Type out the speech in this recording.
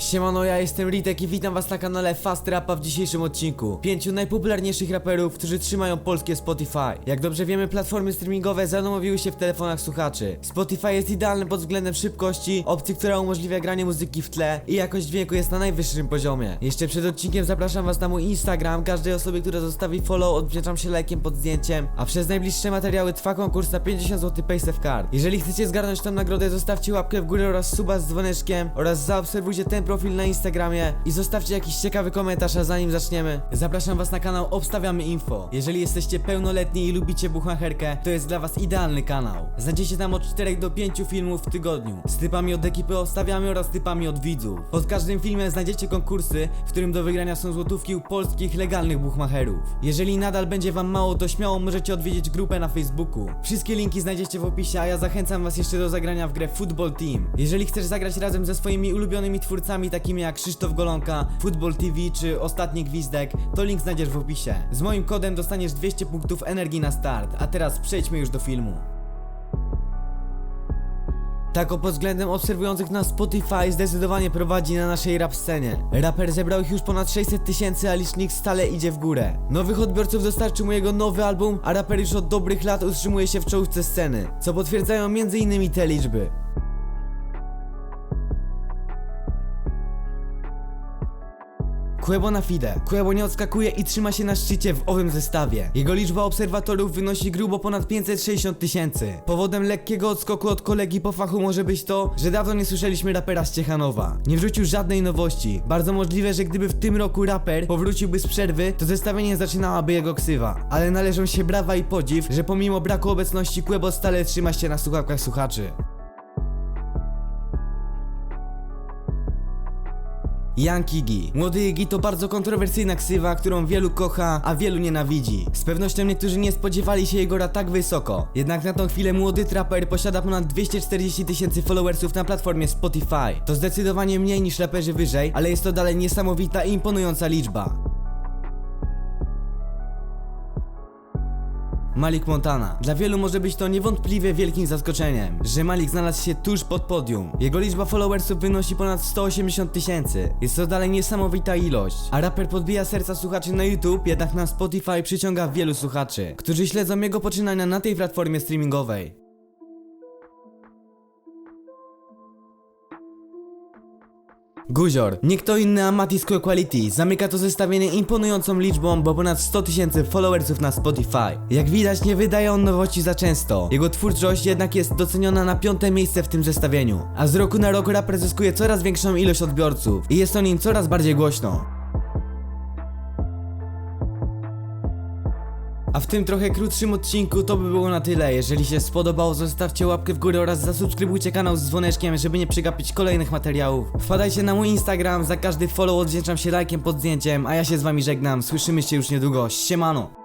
Siemano, ja jestem Ritek i witam was na kanale Fast Rapa w dzisiejszym odcinku. Pięciu najpopularniejszych raperów, którzy trzymają polskie Spotify. Jak dobrze wiemy, platformy streamingowe zanomowiły się w telefonach słuchaczy. Spotify jest idealny pod względem szybkości, opcji, która umożliwia granie muzyki w tle i jakość dźwięku jest na najwyższym poziomie. Jeszcze przed odcinkiem zapraszam was na mój Instagram. Każdej osobie, która zostawi follow, odwdzięczam się lajkiem pod zdjęciem, a przez najbliższe materiały trwa konkurs na 50 zł Paysafe Card. Jeżeli chcecie zgarnąć tę nagrodę, zostawcie łapkę w górę oraz suba z dzwoneczkiem oraz zaobserwujcie ten profil na Instagramie i zostawcie jakiś ciekawy komentarz, a zanim zaczniemy, zapraszam was na kanał Obstawiamy Info. Jeżeli jesteście pełnoletni i lubicie buchacherkę, to jest dla was idealny kanał. Znajdziecie tam od 4 do 5 filmów w tygodniu, z typami od ekipy Obstawiamy oraz typami od widzów. Pod każdym filmem znajdziecie konkursy, w którym do wygrania są złotówki u polskich legalnych buchmacherów. Jeżeli nadal będzie wam mało, to śmiało możecie odwiedzić grupę na Facebooku. Wszystkie linki znajdziecie w opisie, a ja zachęcam was jeszcze do zagrania w grę Football Team. Jeżeli chcesz zagrać razem ze swoimi ulubionymi twórcami, takimi jak Krzysztof Golonka, Football TV czy Ostatni Gwizdek, to link znajdziesz w opisie. Z moim kodem dostaniesz 200 punktów energii na start, a teraz przejdźmy już do filmu. Tak o pod względem obserwujących na Spotify zdecydowanie prowadzi na naszej rap scenie. Raper zebrał ich już ponad 600 tysięcy, a licznik stale idzie w górę. Nowych odbiorców dostarczył mu jego nowy album, a raper już od dobrych lat utrzymuje się w czołówce sceny, co potwierdzają m.in. te liczby. Quebo na fide. Quebo nie odskakuje i trzyma się na szczycie w owym zestawie. Jego liczba obserwatorów wynosi grubo ponad 560 tysięcy. Powodem lekkiego odskoku od kolegi po fachu może być to, że dawno nie słyszeliśmy rapera z Ciechanowa. Nie wrzucił żadnej nowości. Bardzo możliwe, że gdyby w tym roku raper powróciłby z przerwy, to zestawienie zaczynałaby jego ksywa. Ale należą się brawa i podziw, że pomimo braku obecności Quebo stale trzyma się na słuchawkach słuchaczy. Young Iggy. Młody Iggy to bardzo kontrowersyjna ksywa, którą wielu kocha, a wielu nienawidzi. Z pewnością niektórzy nie spodziewali się jego tak wysoko. Jednak na tą chwilę młody traper posiada ponad 240 tysięcy followersów na platformie Spotify. To zdecydowanie mniej niż raperzy wyżej, ale jest to dalej niesamowita i imponująca liczba. Malik Montana. Dla wielu może być to niewątpliwie wielkim zaskoczeniem, że Malik znalazł się tuż pod podium. Jego liczba followersów wynosi ponad 180 tysięcy. Jest to dalej niesamowita ilość. A raper podbija serca słuchaczy na YouTube, jednak na Spotify przyciąga wielu słuchaczy, którzy śledzą jego poczynania na tej platformie streamingowej. Guzior, nie kto inny a Quality zamyka to zestawienie imponującą liczbą, bo ponad 100 tysięcy followersów na Spotify. Jak widać nie wydaje on nowości za często, jego twórczość jednak jest doceniona na piąte miejsce w tym zestawieniu. A z roku na rok raper zyskuje coraz większą ilość odbiorców i jest o nim coraz bardziej głośno. A w tym trochę krótszym odcinku to by było na tyle. Jeżeli się spodobało, zostawcie łapkę w górę oraz zasubskrybujcie kanał z dzwoneczkiem, żeby nie przegapić kolejnych materiałów. Wpadajcie na mój Instagram, za każdy follow odwdzięczam się lajkiem pod zdjęciem, a ja się z wami żegnam. Słyszymy się już niedługo. Siemano!